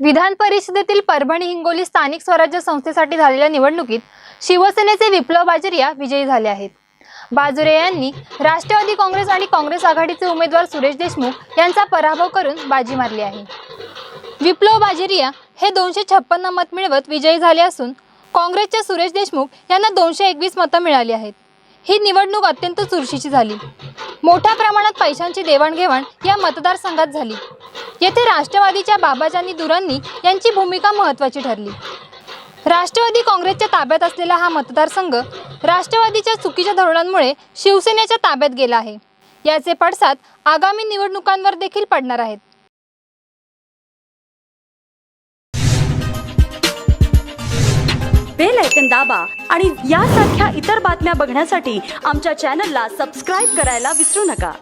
विधान परिषदेतील परभणी हिंगोली स्थानिक स्वराज्य संस्थेसाठी झालेल्या निवडणुकीत शिवसेनेचे विप्लव बाजरिया विजयी झाले आहेत. बाजुरे यांनी राष्ट्रवादी काँग्रेस आणि काँग्रेस आघाडीचे उमेदवार सुरेश देशमुख यांचा पराभव करून बाजी मारली आहे. विप्लव बाजरिया हे दोनशे छप्पन्न मत मिळवत विजयी झाले असून काँग्रेसच्या सुरेश देशमुख यांना दोनशे एकवीस मतं मिळाली आहेत. ही निवडणूक अत्यंत चुरशीची झाली. मोठ्या प्रमाणात पैशांची देवाणघेवाण या मतदारसंघात झाली. येथे राष्ट्रवादीच्या बाबाजानी दुरांनी यांची भूमिका महत्त्वाची ठरली. राष्ट्रवादी काँग्रेसच्या ताब्यात असलेला हा मतदारसंघ राष्ट्रवादीच्या चुकीच्या धोरणांमुळे शिवसेनेच्या ताब्यात गेला आहे. याचे पडसाद आगामी निवडणुकांवर देखील पडणार आहेत. बेल ऐकन दाबा आणि यासारख्या इतर बातम्या बघण्यासाठी आमच्या चॅनलला सबस्क्राईब करायला विसरू नका.